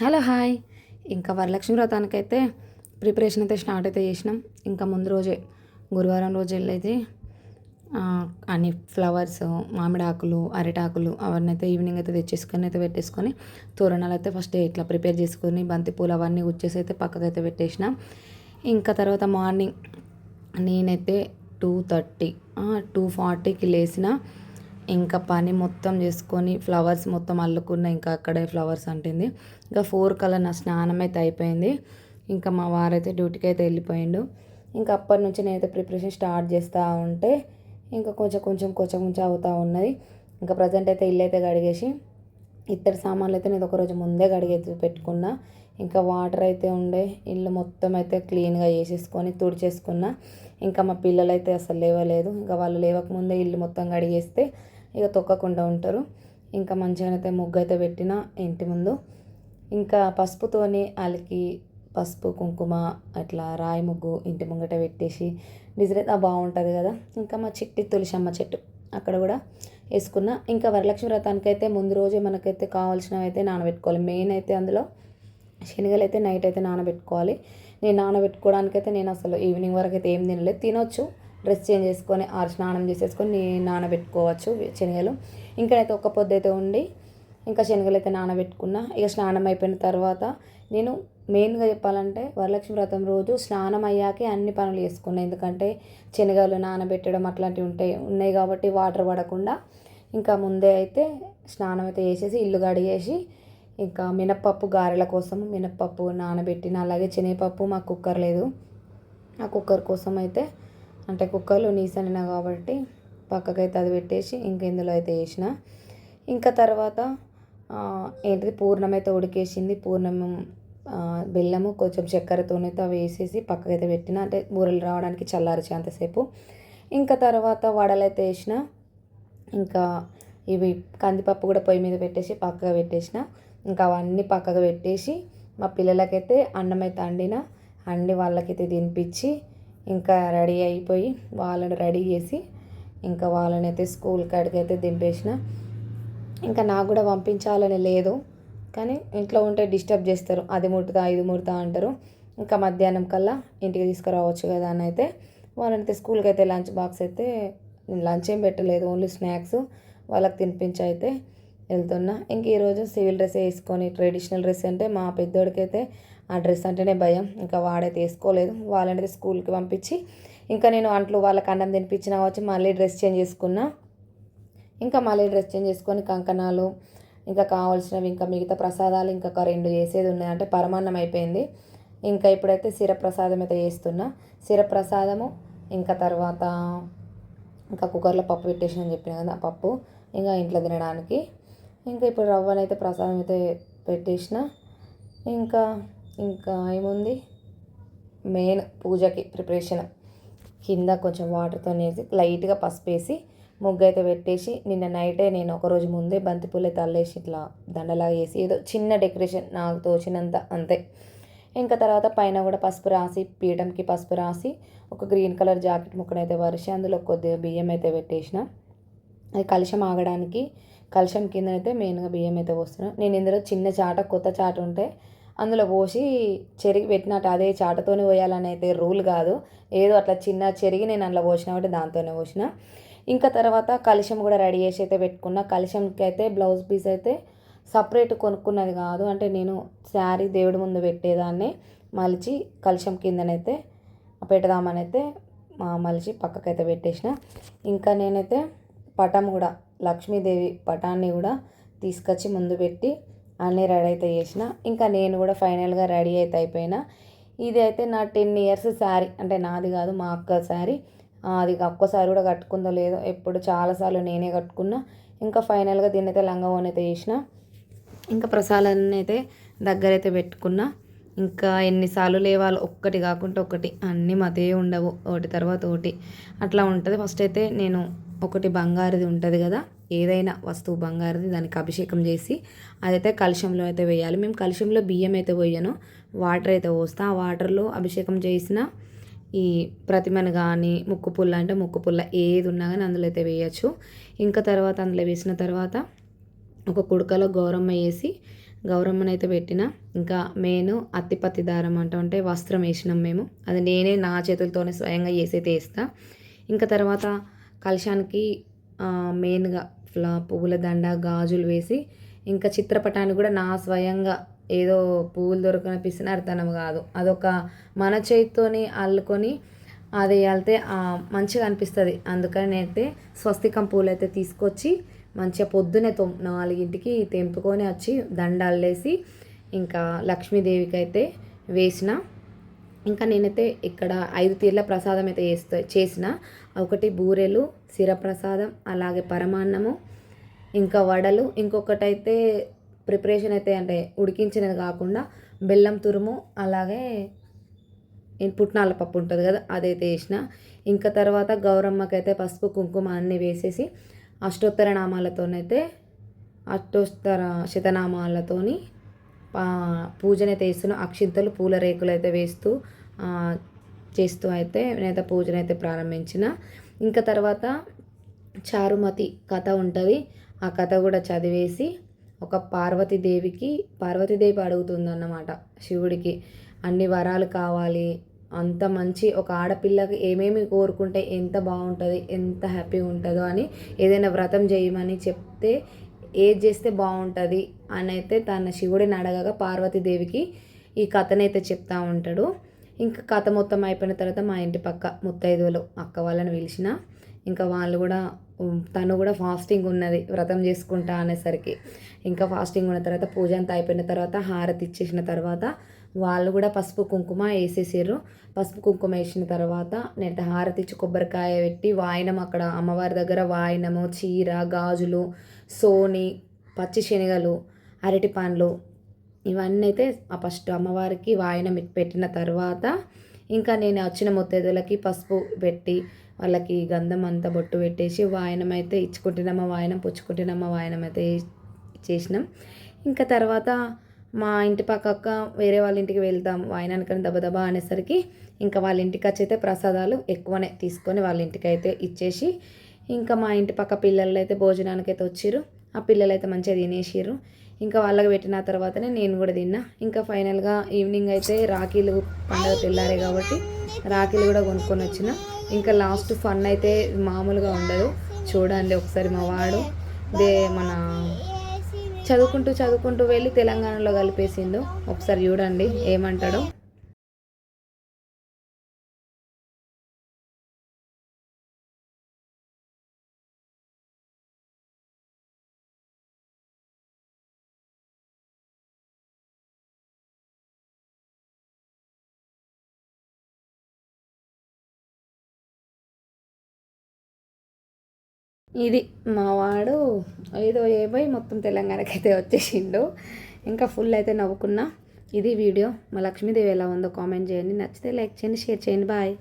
Hello hi. ఇంకా వరలక్ష్మి వ్రతానికైతే preparation అయితే స్టార్ట్ అయితే చేసినాం. ఇంకా ముందు రోజే గురువారం రోజు వెళ్ళైతే అన్ని ఫ్లవర్స్ మామిడి ఆకులు అరిటాకులు అవన్నీ అయితే ఈవినింగ్ అయితే తెచ్చేసుకొని అయితే పెట్టేసుకొని తోరణాలు అయితే ఫస్ట్ ఇట్లా ప్రిపేర్ చేసుకొని బంతిపూలు అవన్నీ వచ్చేసి అయితే పక్కకైతే పెట్టేసిన. ఇంకా తర్వాత మార్నింగ్ నేనైతే టూ థర్టీ టూ ఫార్టీకి లేచిన ఇంకా పని మొత్తం చేసుకొని ఫ్లవర్స్ మొత్తం అల్లుకున్న ఇంకా అక్కడే ఫ్లవర్స్ అంటింది. ఇంకా ఫోర్ కల్లా నా స్నానం అయితే అయిపోయింది. ఇంకా మా వారైతే డ్యూటీకి అయితే వెళ్ళిపోయిండు. ఇంకా అప్పటి నుంచి నేనైతే ప్రిపరేషన్ స్టార్ట్ చేస్తూ ఉంటే ఇంకా కొంచెం కొంచెం కొంచెం కొంచెం అవుతూ ఉన్నది. ఇంకా ప్రజెంట్ అయితే ఇల్లు అయితే కడిగేసి ఇత్తడి సామాన్లు అయితే నేను ఒకరోజు ముందే కడిగేసి పెట్టుకున్నా. ఇంకా వాటర్ అయితే ఉండే ఇల్లు మొత్తం అయితే క్లీన్గా చేసేసుకొని తుడిచేసుకున్నా. ఇంకా మా పిల్లలు అయితే అసలు లేవలేదు. ఇంకా వాళ్ళు లేవకముందే ఇల్లు మొత్తం కడిగేస్తే ఇక తొక్కకుండా ఉంటారు. ఇంకా మంచిగా అయితే ముగ్గు అయితే పెట్టిన ఇంటి ముందు. ఇంకా పసుపుతోని వాళ్ళకి పసుపు కుంకుమ అట్లా రాయి ముగ్గు ఇంటి ముంగట పెట్టేసి డిజైన్ అయితే బాగుంటుంది కదా. ఇంకా మా చిట్టి తులసమ్మ చెట్టు అక్కడ కూడా వేసుకున్న. ఇంకా వరలక్ష్మి వ్రతానికి అయితే ముందు రోజే మనకైతే కావాల్సినవి అయితే నానబెట్టుకోవాలి. మెయిన్ అయితే అందులో శనగలు అయితే నైట్ అయితే నానబెట్టుకోవాలి. నేను నానబెట్టుకోవడానికైతే నేను అసలు ఈవినింగ్ వరకు అయితే ఏం తినలేదు. తినొచ్చు. డ్రెస్ చేంజ్ చేసుకొని ఆరు స్నానం చేసేసుకొని నేను నానబెట్టుకోవచ్చు శనగలు. ఇంకా అయితే ఒక్క పొద్దు అయితే ఉండి ఇంకా శనగలు అయితే నానబెట్టుకున్నా. ఇక స్నానం అయిపోయిన తర్వాత నేను మెయిన్గా చెప్పాలంటే వరలక్ష్మి వ్రతం రోజు స్నానం అయ్యాకే అన్ని పనులు చేసుకున్నా. ఎందుకంటే శనగలు నానబెట్టడం అట్లాంటివి ఉంటాయి ఉన్నాయి కాబట్టి వాటర్ పడకుండా. ఇంకా ముందే అయితే స్నానం అయితే చేసేసి ఇల్లు కడిగేసి ఇంకా మినప్పప్పు గారెల కోసం మినప్పప్పు నానబెట్టిన. అలాగే శనగపప్పు మా కుక్కర్ లేదు. ఆ కుక్కర్ కోసం అయితే అంటే కుక్కర్లో నీసనినా కాబట్టి పక్కకైతే అది పెట్టేసి ఇంక ఇందులో అయితే వేసిన. ఇంకా తర్వాత ఏంటిది? పూర్ణం అయితే ఉడికేసింది. పూర్ణం బెల్లము కొంచెం చక్కెరతోనైతే అవి వేసేసి పక్కకైతే పెట్టిన. అంటే బూరెలు రావడానికి చల్లారిచి అంతసేపు ఇంకా తర్వాత వడలైతే వేసిన. ఇంకా ఇవి కందిపప్పు కూడా పొయ్యి మీద పెట్టేసి పక్కగా పెట్టేసిన. ఇంకా అవన్నీ పక్కగా పెట్టేసి మా పిల్లలకైతే అన్నం అయితే వండిన. అన్ని వాళ్ళకైతే తినిపించి ఇంకా రెడీ అయిపోయి వాళ్ళని రెడీ చేసి ఇంకా వాళ్ళని అయితే స్కూల్ కాడికి అయితే దింపేసిన. ఇంకా నాకు కూడా పంపించాలని లేదు. కానీ ఇంట్లో ఉంటే డిస్టర్బ్ చేస్తారు. అది ముడతా ఇది ముడతా అంటారు. ఇంకా మధ్యాహ్నం కల్లా ఇంటికి తీసుకురావచ్చు కదా అని అయితే వాళ్ళని స్కూల్కి అయితే లంచ్ బాక్స్ అయితే నేను లంచ్ ఏం పెట్టలేదు. ఓన్లీ స్నాక్స్ వాళ్ళకి తినిపించి అయితే వెళ్తున్నా. ఇంక ఈరోజు సివిల్ డ్రెస్ వేసుకొని ట్రెడిషనల్ డ్రెస్ అంటే మా పెద్దోడికైతే ఆ డ్రెస్ అంటేనే భయం. ఇంకా వాడైతే వేసుకోలేదు. వాళ్ళనేది స్కూల్కి పంపించి ఇంకా నేను అంట్లు వాళ్ళకి అన్నం తినిపించిన వచ్చి మళ్ళీ డ్రెస్ చేంజ్ చేసుకున్నా. ఇంకా మళ్ళీ డ్రెస్ చేంజ్ చేసుకొని కంకణాలు ఇంకా కావాల్సినవి ఇంకా మిగతా ప్రసాదాలు ఇంకా ఒక రెండు చేసేది ఉన్నాయి. అంటే పరమాన్నం అయిపోయింది. ఇంకా ఇప్పుడైతే శిరప్రసాదం అయితే చేస్తున్నా. శిరప్రసాదము ఇంకా తర్వాత ఇంకా కుక్కర్లో పప్పు పెట్టేసిన అని చెప్పిన కదా ఆ పప్పు ఇంకా ఇంట్లో తినడానికి. ఇంకా ఇప్పుడు రవ్వనైతే ప్రసాదం అయితే పెట్టేసిన. ఇంకా ఇంకా ఏముంది? మెయిన్ పూజకి ప్రిపరేషన్. కింద కొంచెం వాటర్తో వేసి లైట్గా పసుపు వేసి ముగ్గు అయితే పెట్టేసి నిన్న నైటే నేను ఒకరోజు ముందే బంతిపూలే తల్లేసి అల్లేసి ఇట్లా దండలాగా వేసి ఏదో చిన్న డెకరేషన్ నాకు తోచినంత అంతే. ఇంకా తర్వాత పైన కూడా పసుపు రాసి పీఠంకి పసుపు రాసి ఒక గ్రీన్ కలర్ జాకెట్ ముక్కనైతే వరిసి అందులో కొద్దిగా బియ్యం అయితే పెట్టేసిన. అది కలుషం ఆగడానికి కలుషం కింద అయితే మెయిన్గా బియ్యం అయితే పోస్తున్నాను నేను ఇందులో చిన్న చాట కొత్త చాట ఉంటే అందులో పోసి చెరిగి పెట్టినట్టు అదే చాటతోనే పోయాలని అయితే రూల్ కాదు. ఏదో అట్లా చిన్న చెరిగి నేను అందులో పోసిన కాబట్టి దాంతోనే పోసిన. ఇంకా తర్వాత కలిశం కూడా రెడీ చేసి అయితే పెట్టుకున్న. కలిశంకి అయితే బ్లౌజ్ పీస్ అయితే సపరేట్ కొనుక్కున్నది కాదు. అంటే నేను శారీ దేవుడి ముందు పెట్టేదాన్ని మలిచి కలిశం కిందనైతే పెడదామని అయితే మలిచి పక్కకైతే పెట్టేసిన. ఇంకా నేనైతే పటం కూడా లక్ష్మీదేవి పటాన్ని కూడా తీసుకొచ్చి ముందు పెట్టి అన్నీ రెడీ అయితే చేసిన. ఇంకా నేను కూడా ఫైనల్గా రెడీ అయితే అయిపోయినా. ఇది అయితే నా టెన్ ఇయర్స్ శారీ. అంటే నాది కాదు మా అక్క శారీ. అది ఒక్కసారి కూడా కట్టుకుందో లేదో ఎప్పుడు చాలాసార్లు నేనే కట్టుకున్నా. ఇంకా ఫైనల్గా దీన్ని అయితే లంగవోన్ అయితే చేసిన. ఇంకా ప్రసాదాన్ని అయితే దగ్గర అయితే పెట్టుకున్నా. ఇంకా ఎన్నిసార్లు లేవాలి ఒక్కటి కాకుండా ఒకటి. అన్నీ మతే ఉండవు ఒకటి తర్వాత ఒకటి. అట్లా ఉంటుంది. ఫస్ట్ అయితే నేను ఒకటి బంగారుది ఉంటుంది కదా ఏదైనా వస్తువు బంగారది దానికి అభిషేకం చేసి అదైతే కలుషంలో అయితే వేయాలి. మేము కలుషంలో బియ్యం అయితే పోయాను వాటర్ అయితే పోస్తా. ఆ వాటర్లో అభిషేకం చేసిన ఈ ప్రతిమను కానీ ముక్కు పుల్ల అంటే ముక్కు పుల్ల ఏది ఉన్నా కానీ అందులో అయితే వేయచ్చు. ఇంకా తర్వాత అందులో వేసిన తర్వాత ఒక కుడకలో గౌరమ్మ వేసి గౌరమ్మను అయితే పెట్టిన. ఇంకా మెయిన్ అత్తిపత్తి దారం అంటే వస్త్రం వేసినాం మేము. అది నేనే నా చేతులతోనే స్వయంగా వేసైతే వేస్తా. ఇంకా తర్వాత కలశానికి మెయిన్గా ఫ్లా పువ్వుల దండ గాజులు వేసి ఇంకా చిత్రపటాన్ని కూడా నా స్వయంగా ఏదో పువ్వులు దొరకని పిసినారితనం కాదు. అదొక మన చేతితోని అల్లుకొని అది వెళ్తే మంచిగా అనిపిస్తుంది. అందుకని అయితే స్వస్తికం పూలు అయితే తీసుకొచ్చి మంచిగా పొద్దునే తొమ్ నాలుగింటికి తెంపుకొని వచ్చి దండ అల్లేసి ఇంకా లక్ష్మీదేవికి అయితే వేసిన ఇంకా నేనైతే ఇక్కడ ఐదు తీర్ల ప్రసాదం అయితే చేస్తా చేసిన. ఒకటి బూరెలు ప్రసాదం అలాగే పరమాన్నము ఇంకా వడలు. ఇంకొకటి అయితే ప్రిపరేషన్ అయితే అంటే ఉడికించినది కాకుండా బెల్లం తురుము అలాగే పుట్నాల పప్పు ఉంటుంది కదా అదైతే వేసిన ఇంకా తర్వాత గౌరమ్మకైతే పసుపు కుంకుమ అన్నీ వేసేసి అష్టోత్తర నామాలతోనైతే అష్టోత్తర శతనామాలతోని పూజనైతే వేస్తున్నా. అక్షింతలు పూల రేకులు అయితే వేస్తూ చేస్తూ అయితే నేనైతే పూజనైతే ప్రారంభించిన. ఇంకా తర్వాత చారుమతి కథ ఉంటుంది. ఆ కథ కూడా చదివేసి ఒక పార్వతీదేవికి పార్వతీదేవి అడుగుతుందన్నమాట శివుడికి అన్ని వరాలు కావాలి. అంత మంచి ఒక ఆడపిల్లకి ఏమేమి కోరుకుంటే ఎంత బాగుంటుంది ఎంత హ్యాపీగా ఉంటుందో అని ఏదైనా వ్రతం చేయమని చెప్తే ఏది చేస్తే బాగుంటుంది అని అయితే తన శివుడిని అడగగా పార్వతీదేవికి ఈ కథనైతే చెప్తా ఉంటాడు. ఇంకా కథ మొత్తం అయిపోయిన తర్వాత మా ఇంటి పక్క ముత్తైదువులు అక్క వాళ్ళని పిలిచిన ఇంకా వాళ్ళు కూడా తను కూడా ఫాస్టింగ్ ఉన్నది వ్రతం చేసుకుంటా అనేసరికి. ఇంకా ఫాస్టింగ్ ఉన్న తర్వాత పూజ అంతా అయిపోయిన తర్వాత హారతి ఇచ్చేసిన తర్వాత వాళ్ళు కూడా పసుపు కుంకుమ వేసేసారు పసుపు కుంకుమ వేసిన తర్వాత నేను హారతి ఇచ్చి కొబ్బరికాయ పెట్టి వాయినం అక్కడ అమ్మవారి దగ్గర వాయినము చీర గాజులు సోని పచ్చి శనగలు అరటి పండ్లు ఇవన్నీ అయితే ఆ ఫస్ట్ అమ్మవారికి వాయినం పెట్టిన తర్వాత ఇంకా నేను వచ్చిన ముత్తైదులకి పసుపు పెట్టి వాళ్ళకి గంధం అంతా బొట్టు పెట్టేసి వాయనం అయితే ఇచ్చుకుంటున్నామా వాయనం పుచ్చుకుంటున్నామా వాయనం అయితే చేసినాం. ఇంకా తర్వాత మా ఇంటి పక్కక్క వేరే వాళ్ళ ఇంటికి వెళ్తాం. వాయనానికని దబదబా అనేసరికి ఇంకా వాళ్ళ ఇంటికి వచ్చి అయితే ప్రసాదాలు ఎక్కువనే తీసుకొని వాళ్ళ ఇంటికి అయితే ఇచ్చేసి ఇంకా మా ఇంటి పక్క పిల్లలు అయితే భోజనానికి అయితే వచ్చిర్రు ఆ పిల్లలు అయితే మంచిగా తినేసిర్రు. ఇంకా వాళ్ళకి పెట్టిన తర్వాతనే నేను కూడా తిన్నా. ఇంకా ఫైనల్గా ఈవినింగ్ అయితే రాఖీలు పండుగ తెల్లారే కాబట్టి రాఖీలు కూడా కొనుక్కొని వచ్చిన. ఇంకా లాస్ట్ ఫన్ అయితే మామూలుగా ఉండదు. చూడండి ఒకసారి మా వాడు. దే మన చదువుకుంటూ చదువుకుంటూ వెళ్ళి తెలంగాణలో కలిపేసిండు. ఒకసారి చూడండి ఏమంటాడో. ఇది మా వాడు ఏదో ఏపోయి మొత్తం తెలంగాణకి అయితే వచ్చేసిండు. ఇంకా ఫుల్ అయితే నవ్వుకున్నా. ఇది వీడియో. మా లక్ష్మీదేవి ఎలా ఉందో కామెంట్ చేయండి. నచ్చితే లైక్ చేయండి షేర్ చేయండి. బాయ్.